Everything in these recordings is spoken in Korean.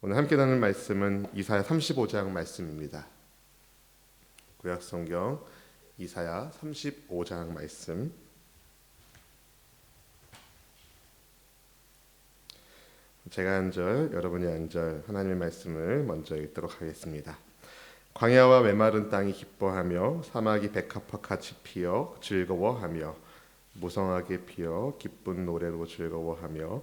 오늘 함께 나눌 말씀은 이사야 35장 말씀입니다. 구약 성경 이사야 35장 말씀. 제가 한 절, 여러분이 한 절 하나님의 말씀을 먼저 읽도록 하겠습니다. 광야와 메마른 땅이 기뻐하며 사막이 백합화같이 피어 즐거워하며 무성하게 피어 기쁜 노래로 즐거워하며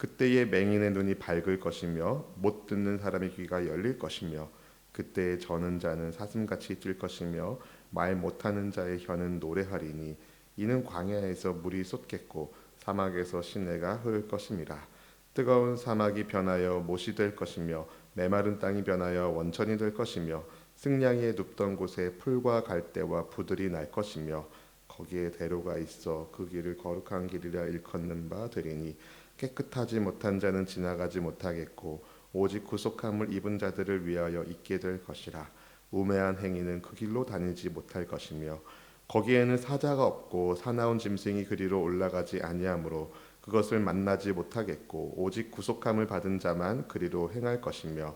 그때의 맹인의 눈이 밝을 것이며 못 듣는 사람의 귀가 열릴 것이며 그때에 저는 자는 사슴같이 뛸 것이며 말 못하는 자의 혀는 노래하리니 이는 광야에서 물이 쏟겠고 사막에서 시내가 흐를 것임이라. 뜨거운 사막이 변하여 못이 될 것이며 메마른 땅이 변하여 원천이 될 것이며 승냥이에 눕던 곳에 풀과 갈대와 부들이 날 것이며 거기에 대로가 있어 그 길을 거룩한 길이라 일컫는 바 되리니 깨끗하지 못한 자는 지나가지 못하겠고 오직 구속함을 입은 자들을 위하여 있게 될 것이라. 우매한 행위는 그 길로 다니지 못할 것이며 거기에는 사자가 없고 사나운 짐승이 그리로 올라가지 아니하므로 그것을 만나지 못하겠고 오직 구속함을 받은 자만 그리로 행할 것이며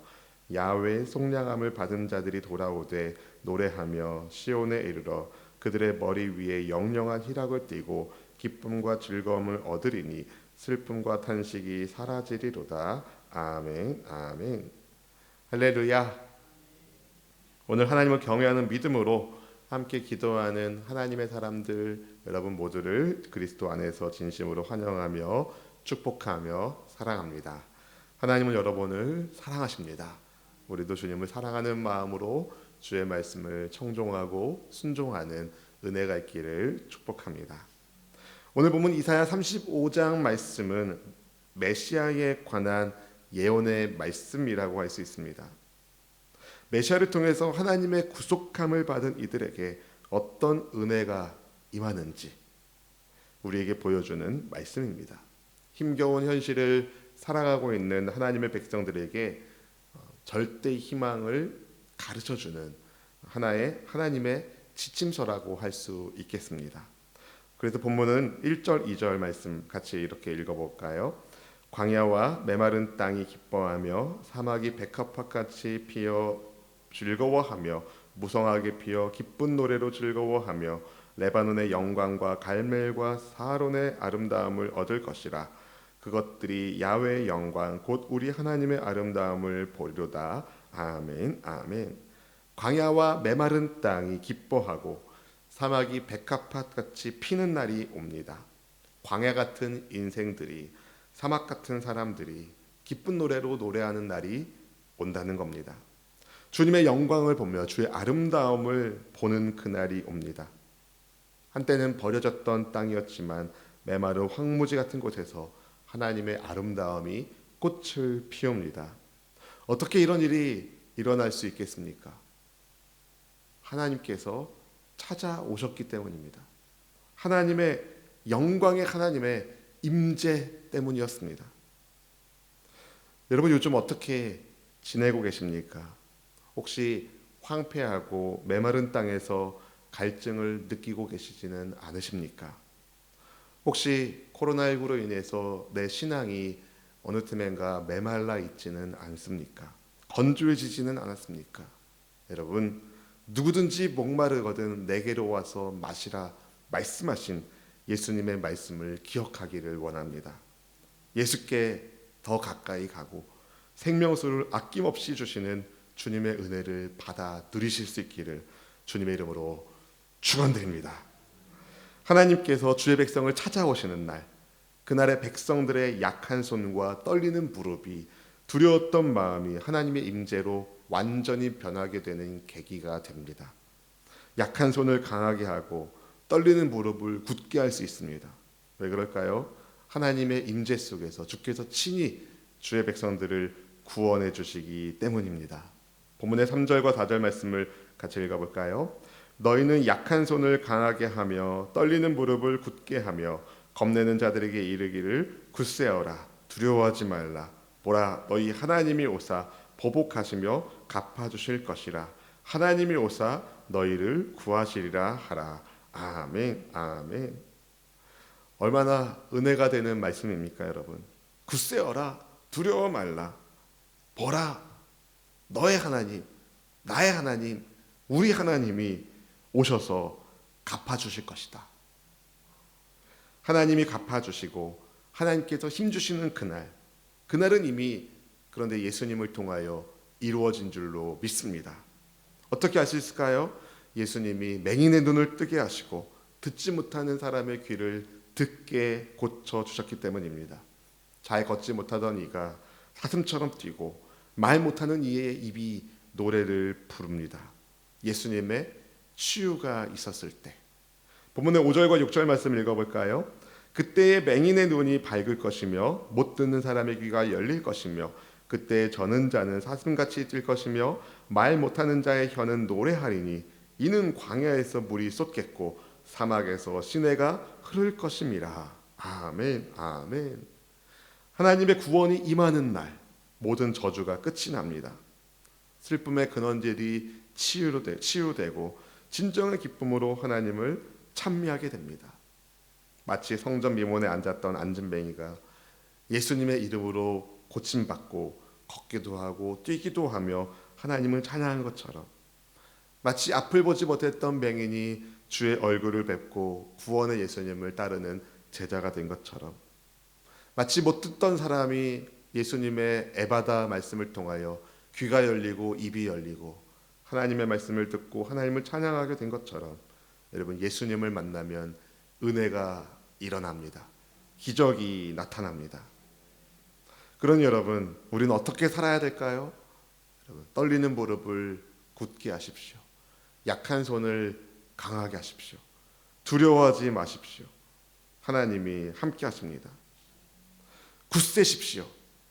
야외 속량함을 받은 자들이 돌아오되 노래하며 시온에 이르러 그들의 머리 위에 영영한 희락을 띠고 기쁨과 즐거움을 얻으리니 슬픔과 탄식이 사라지리로다 아멘 아멘 할렐루야 오늘 하나님을 경외하는 믿음으로 함께 기도하는 하나님의 사람들 여러분 모두를 그리스도 안에서 진심으로 환영하며 축복하며 사랑합니다. 하나님은 여러분을 사랑하십니다. 우리도 주님을 사랑하는 마음으로 주의 말씀을 청종하고 순종하는 은혜가 있기를 축복합니다. 오늘 보면 이사야 35장 말씀은 메시아에 관한 예언의 말씀이라고 할 수 있습니다. 메시아를 통해서 하나님의 구속함을 받은 이들에게 어떤 은혜가 임하는지 우리에게 보여주는 말씀입니다. 힘겨운 현실을 살아가고 있는 하나님의 백성들에게 어, 절대 희망을 가르쳐 주는 하나의 하나님의 지침서라고 할 수 있겠습니다. 그래서 본문은 1절, 2절 말씀 같이 이렇게 읽어볼까요? 광야와 메마른 땅이 기뻐하며 사막이 백합화같이 피어 즐거워하며 무성하게 피어 기쁜 노래로 즐거워하며 레바논의 영광과 갈멜과 사론의 아름다움을 얻을 것이라. 그것들이 야외의 영광 곧 우리 하나님의 아름다움을 보리로다. 아멘 아멘. 광야와 메마른 땅이 기뻐하고 사막이 백합밭 같이 피는 날이 옵니다 광야 같은 인생들이 사막 같은 사람들이 기쁜 노래로 노래하는 날이 온다는 겁니다 주님의 영광을 보며 주의 아름다움을 보는 그날이 옵니다. 한때는 버려졌던 땅이었지만 메마른 황무지 같은 곳에서 하나님의 아름다움이 꽃을 피웁니다. 어떻게 이런 일이 일어날 수 있겠습니까? 하나님께서 찾아오셨기 때문입니다. 하나님의 영광의 하나님의 임재 때문이었습니다. 여러분 요즘 어떻게 지내고 계십니까? 혹시 황폐하고 메마른 땅에서 갈증을 느끼고 계시지는 않으십니까? 혹시 코로나19로 인해서 내 신앙이 어느 틈엔가 메말라 있지는 않습니까? 건조해지지는 않았습니까? 여러분, 누구든지 목마르거든 내게로 와서 마시라 말씀하신 예수님의 말씀을 기억하기를 원합니다. 예수께 더 가까이 가고 생명수를 아낌없이 주시는 주님의 은혜를 받아 누리실 수 있기를 주님의 이름으로 축원드립니다. 하나님께서 주의 백성을 찾아오시는 날, 그날의 백성들의 약한 손과 떨리는 무릎이 두려웠던 마음이 하나님의 임재로 완전히 변하게 되는 계기가 됩니다. 약한 손을 강하게 하고 떨리는 무릎을 굳게 할 수 있습니다. 왜 그럴까요? 하나님의 임재 속에서 주께서 친히 주의 백성들을 구원해 주시기 때문입니다. 본문의 3절과 4절 말씀을 같이 읽어 볼까요? 너희는 약한 손을 강하게 하며 떨리는 무릎을 굳게 하며 겁내는 자들에게 이르기를 굳세어라 두려워하지 말라 보라 너희 하나님이 오사 보복하시며 갚아주실 것이라. 하나님이 오사 너희를 구하시리라 하라. 아멘 아멘. 얼마나 은혜가 되는 말씀입니까 여러분? 굳세어라 두려워 말라. 보라 너의 하나님 나의 하나님 우리 하나님이 오셔서 갚아주실 것이다. 하나님이 갚아주시고 하나님께서 힘 주시는 그날 그날은 이미 그런데 예수님을 통하여 이루어진 줄로 믿습니다 어떻게 알 수 있을까요? 예수님이 맹인의 눈을 뜨게 하시고 듣지 못하는 사람의 귀를 듣게 고쳐 주셨기 때문입니다. 잘 걷지 못하던 이가 사슴처럼 뛰고 말 못하는 이의 입이 노래를 부릅니다. 예수님의 치유가 있었을 때. 본문의 5절과 6절 말씀 읽어볼까요? 그때의 맹인의 눈이 밝을 것이며 못 듣는 사람의 귀가 열릴 것이며 그때 저는 자는 사슴같이 뛸 것이며 말 못하는 자의 혀는 노래하리니 이는 광야에서 물이 쏟겠고 사막에서 시내가 흐를 것임이라. 아멘, 아멘. 하나님의 구원이 임하는 날 모든 저주가 끝이 납니다. 슬픔의 근원들이 치유되, 치유되고 진정의 기쁨으로 하나님을 찬미하게 됩니다. 마치 성전 미문에 앉았던 안진뱅이가 예수님의 이름으로 고침받고 걷기도 하고 뛰기도 하며 하나님을 찬양한 것처럼 마치 앞을 보지 못했던 맹인이 주의 얼굴을 뵙고 구원의 예수님을 따르는 제자가 된 것처럼 마치 못 듣던 사람이 예수님의 에바다 말씀을 통하여 귀가 열리고 입이 열리고 하나님의 말씀을 듣고 하나님을 찬양하게 된 것처럼 여러분 예수님을 만나면 은혜가 일어납니다. 기적이 나타납니다. 그러니 여러분, 우리는 어떻게 살아야 될까요? 여러분, 떨리는 무릎을 굳게 하십시오. 약한 손을 강하게 하십시오. 두려워하지 마십시오. 하나님이 함께 하십니다. 굳세십시오.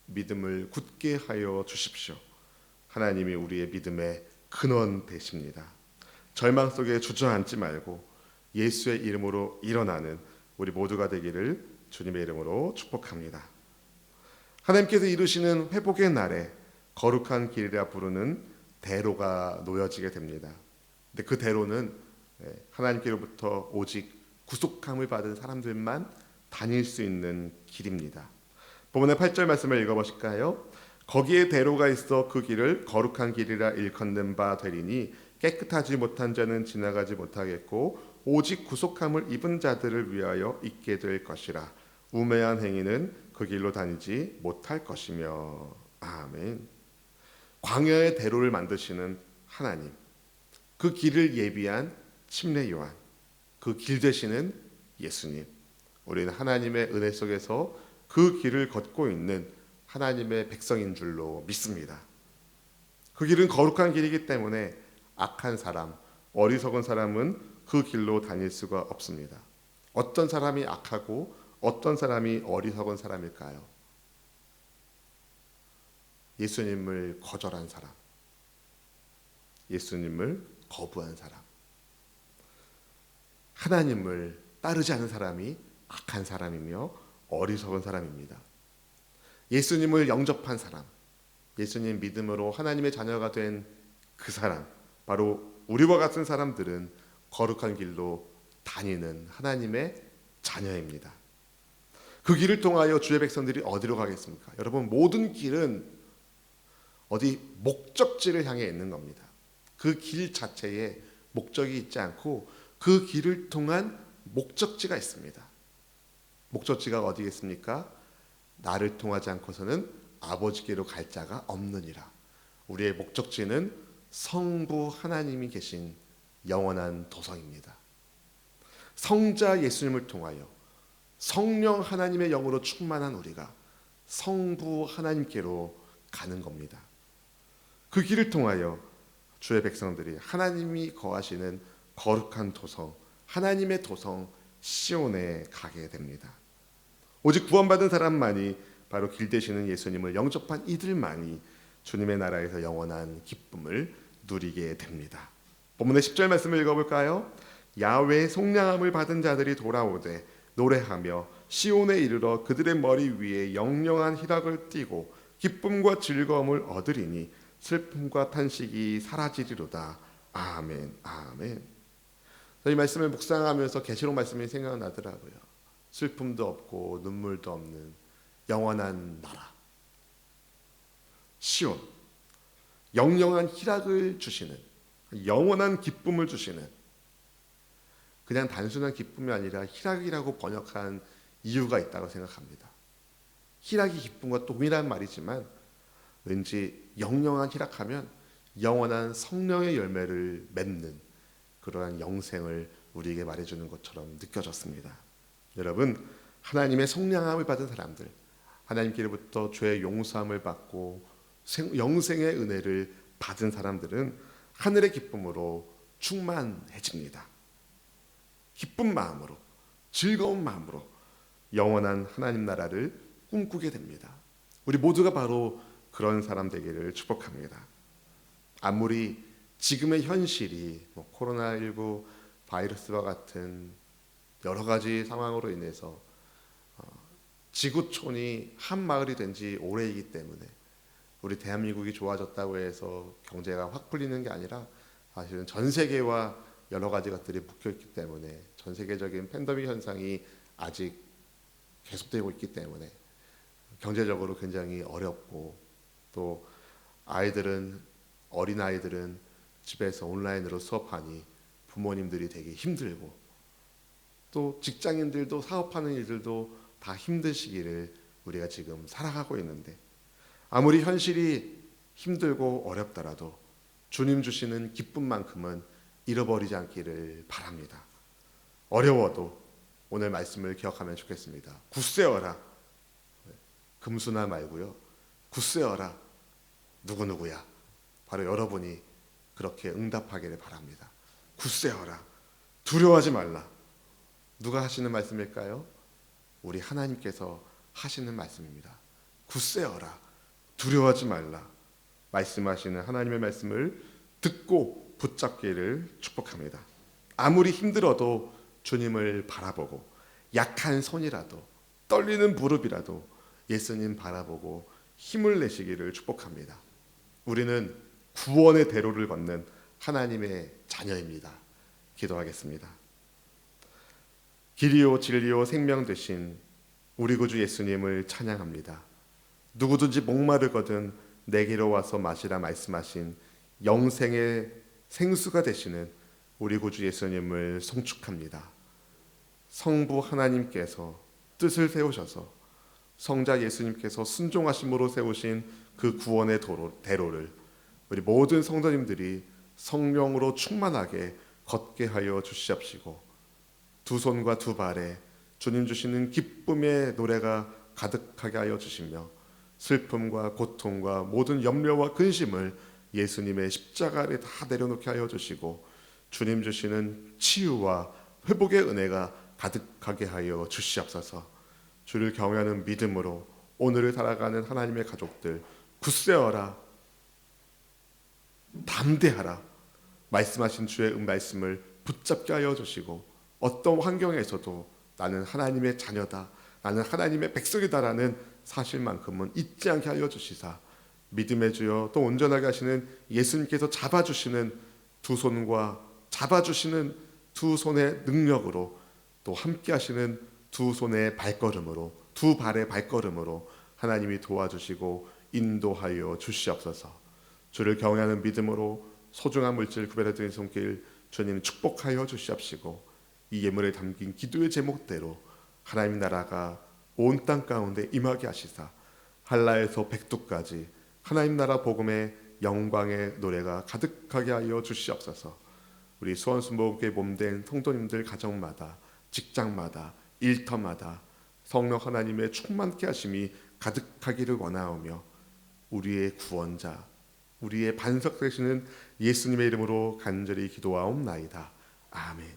믿음을 굳게 하여 주십시오. 하나님이 우리의 믿음의 근원 되십니다. 절망 속에 주저앉지 말고 예수의 이름으로 일어나는 우리 모두가 되기를 주님의 이름으로 축복합니다. 하나님께서 이루시는 회복의 날에 거룩한 길이라 부르는 대로가 놓여지게 됩니다. 근데 그 대로는 예, 하나님께로부터 오직 구속함을 받은 사람들만 다닐 수 있는 길입니다. 본문의 8절 말씀을 읽어보실까요? 거기에 대로가 있어 그 길을 거룩한 길이라 일컫는 바 되리니 깨끗하지 못한 자는 지나가지 못하겠고 오직 구속함을 입은 자들을 위하여 있게 될 것이라 우매한 행위는 그 길로 다니지 못할 것이며 아멘. 광야의 대로를 만드시는 하나님, 그 길을 예비한 침례 요한, 그 길 되시는 예수님. 우리는 하나님의 은혜 속에서 그 길을 걷고 있는 하나님의 백성인 줄로 믿습니다. 그 길은 거룩한 길이기 때문에 악한 사람, 어리석은 사람은 그 길로 다닐 수가 없습니다. 어떤 사람이 악하고 어떤 사람이 어리석은 사람일까요? 예수님을 거절한 사람, 예수님을 거부한 사람, 하나님을 따르지 않은 사람이 악한 사람이며 어리석은 사람입니다. 예수님을 영접한 사람, 예수님 믿음으로 하나님의 자녀가 된 그 사람, 바로 우리와 같은 사람들은 거룩한 길로 다니는 하나님의 자녀입니다. 그 길을 통하여 주의 백성들이 어디로 가겠습니까? 여러분 모든 길은 어디 목적지를 향해 있는 겁니다. 그 길 자체에 목적이 있지 않고 그 길을 통한 목적지가 있습니다. 목적지가 어디겠습니까? 나를 통하지 않고서는 아버지께로 갈 자가 없느니라. 우리의 목적지는 성부 하나님이 계신 영원한 도성입니다. 성자 예수님을 통하여 성령 하나님의 영으로 충만한 우리가 성부 하나님께로 가는 겁니다. 그 길을 통하여 주의 백성들이 하나님이 거하시는 거룩한 도성, 하나님의 도성 시온에 가게 됩니다. 오직 구원받은 사람만이 바로 길 되시는 예수님을 영접한 이들만이 주님의 나라에서 영원한 기쁨을 누리게 됩니다. 본문의 10절 말씀을 읽어볼까요? 야외 속량함을 받은 자들이 돌아오되 노래하며 시온에 이르러 그들의 머리 위에 영영한 희락을 띠고 기쁨과 즐거움을 얻으리니 슬픔과 탄식이 사라지리로다. 아멘, 아멘. 이 말씀을 묵상하면서 계시록 말씀이 생각나더라고요. 슬픔도 없고 눈물도 없는 영원한 나라. 시온. 영영한 희락을 주시는 영원한 기쁨을 주시는 그냥 단순한 기쁨이 아니라 희락이라고 번역한 이유가 있다고 생각합니다. 희락이 기쁨과 동일한 말이지만 왠지 영영한 희락하면 영원한 성령의 열매를 맺는 그러한 영생을 우리에게 말해주는 것처럼 느껴졌습니다. 여러분 하나님의 성량함을 받은 사람들, 하나님께로부터 죄의 용서함을 받고 생- 영생의 은혜를 받은 사람들은 하늘의 기쁨으로 충만해집니다. 기쁜 마음으로, 즐거운 마음으로 영원한 하나님 나라를 꿈꾸게 됩니다. 우리 모두가 바로 그런 사람 되기를 축복합니다. 아무리 지금의 현실이 뭐 코로나19 바이러스와 같은 여러 가지 상황으로 인해서 어, 지구촌이 한 마을이 된 지 오래이기 때문에 우리 대한민국이 좋아졌다고 해서 경제가 확 풀리는 게 아니라 사실은 전 세계와 여러 가지 것들이 묶여 있기 때문에 전 세계적인 팬데믹 현상이 아직 계속되고 있기 때문에 경제적으로 굉장히 어렵고 또 아이들은 어린 아이들은 집에서 온라인으로 수업하니 부모님들이 되게 힘들고 또 직장인들도 사업하는 일들도 다 힘든 시기를 우리가 지금 살아가고 있는데 아무리 현실이 힘들고 어렵더라도 주님 주시는 기쁨만큼은 잃어버리지 않기를 바랍니다. 어려워도 오늘 말씀을 기억하면 좋겠습니다. 굳세어라. 금수나 말고요. 굳세어라. 누구누구야. 바로 여러분이 그렇게 응답하기를 바랍니다. 굳세어라. 두려워하지 말라. 누가 하시는 말씀일까요? 우리 하나님께서 하시는 말씀입니다. 굳세어라. 두려워하지 말라. 말씀하시는 하나님의 말씀을 듣고 붙잡기를 축복합니다. 아무리 힘들어도 주님을 바라보고 약한 손이라도 떨리는 무릎이라도 예수님 바라보고 힘을 내시기를 축복합니다. 우리는 구원의 대로를 걷는 하나님의 자녀입니다. 기도하겠습니다. 길이요 진리요 생명 되신 우리 구주 예수님을 찬양합니다. 누구든지 목마르거든 내게로 와서 마시라 말씀하신 영생의 생수가 되시는 우리 구주 예수님을 송축합니다. 성부 하나님께서 뜻을 세우셔서 성자 예수님께서 순종하심으로 세우신 그 구원의 도로, 대로를 우리 모든 성도님들이 성령으로 충만하게 걷게 하여 주시옵시고 두 손과 두 발에 주님 주시는 기쁨의 노래가 가득하게 하여 주시며 슬픔과 고통과 모든 염려와 근심을 예수님의 십자가 아래 다 내려놓게 하여 주시고 주님 주시는 치유와 회복의 은혜가 가득하게 하여 주시옵소서. 주를 경외하는 믿음으로 오늘을 살아가는 하나님의 가족들 굳세어라 담대하라 말씀하신 주의 은 말씀을 붙잡게 하여 주시고 어떤 환경에서도 나는 하나님의 자녀다 나는 하나님의 백성이다라는 사실만큼은 잊지 않게 하여 주시사 믿음의 주여 또 온전하게 하시는 예수님께서 잡아주시는 두 손과 잡아주시는 두 손의 능력으로 또 함께 하시는 두 손의 발걸음으로 두 발의 발걸음으로 하나님이 도와주시고 인도하여 주시옵소서. 주를 경외하는 믿음으로 소중한 물질 구별해 드린 손길 주님 축복하여 주시옵시고 이 예물에 담긴 기도의 제목대로 하나님 나라가 온 땅 가운데 임하게 하시사 한라에서 백두까지 하나님 나라 복음의 영광의 노래가 가득하게 하여 주시옵소서. 우리 수원순복의 몸된 성도님들 가정마다 직장마다 일터마다 성령 하나님의 충만케 하심이 가득하기를 원하오며 우리의 구원자 우리의 반석 되시는 예수님의 이름으로 간절히 기도하옵나이다. 아멘.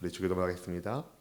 우리 주기도 하겠습니다.